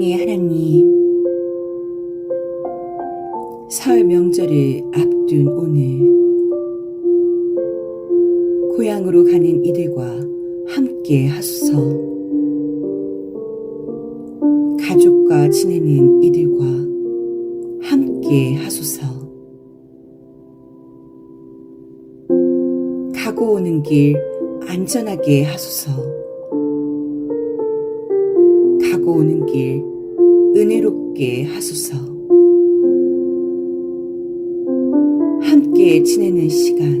사랑의 하나님, 설 명절을 앞둔 오늘, 고향으로 가는 이들과 함께 하소서, 가족과 지내는 이들과 함께 하소서, 가고 오는 길 안전하게 하소서, 가고 오는 길 은혜롭게 하소서. 함께 지내는 시간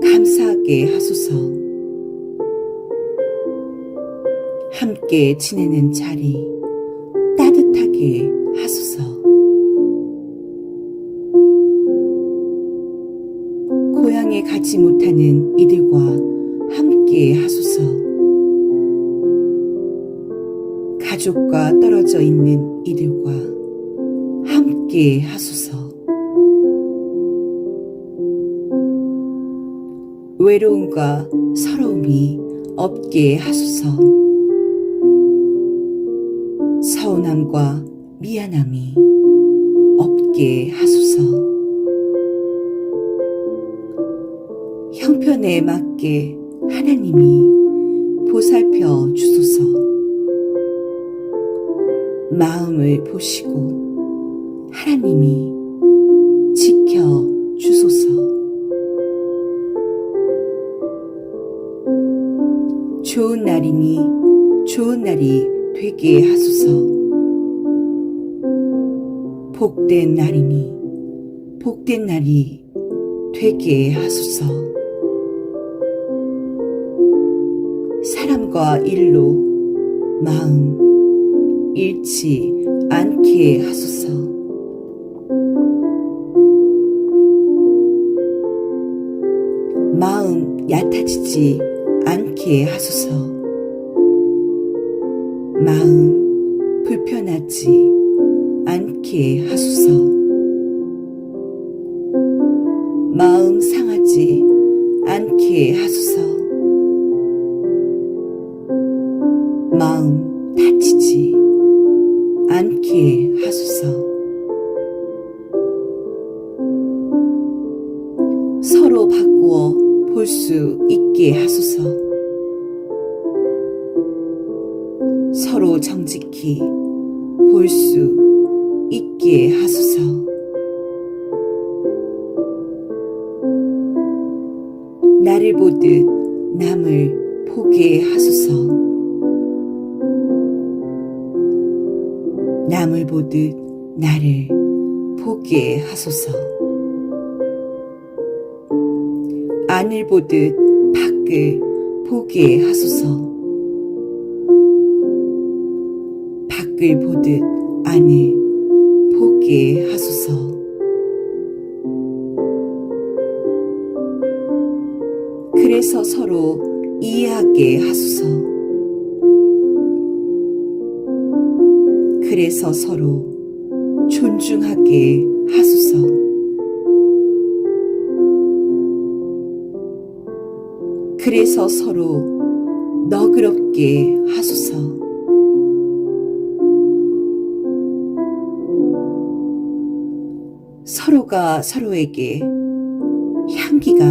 감사하게 하소서. 함께 지내는 자리 따뜻하게 하소서. 고향에 가지 못하는 이들과 함께 하소서. 가족과 떨어져 있는 이들과 함께 하소서. 외로움과 서러움이 없게 하소서. 서운함과 미안함이 없게 하소서. 형편에 맞게 하나님이 보살펴 주소서. 마음을 보시고 하나님이 지켜 주소서. 좋은 날이니 좋은 날이 되게 하소서. 복된 날이니 복된 날이 되게 하소서. 사람과 일로 마음 잃지 않게 하소서. 마음 얕아지지 않게 하소서. 마음 불편하지 않게 하소서. 마음 상하지 않게 하소서. 마음 다치지 않게 하소서. 서로 바꾸어 볼 수 있게 하소서. 서로 정직히 볼 수 있게 하소서. 나를 보듯 남을 보게 하소서. 남을 보듯 나를 보게 하소서. 안을 보듯 밖을 보게 하소서. 밖을 보듯 안을 보게 하소서. 그래서 서로 이해하게 하소서. 그래서 서로 존중하게 하소서. 그래서 서로 너그럽게 하소서. 서로가 서로에게 향기가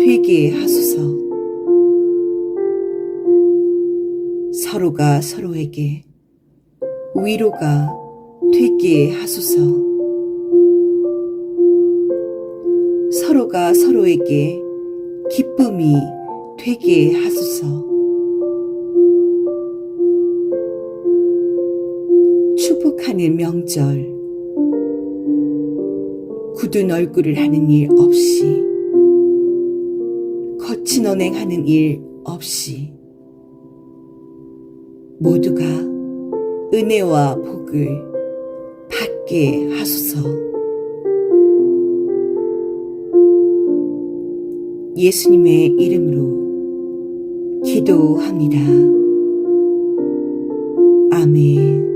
되게 하소서. 서로가 서로에게 위로가 되게 하소서. 서로가 서로에게 기쁨이 되게 하소서. 축복하는 명절, 굳은 얼굴을 하는 일 없이, 거친 언행하는 일 없이, 모두가 은혜와 복을 받게 하소서. 예수님의 이름으로 기도합니다. 아멘.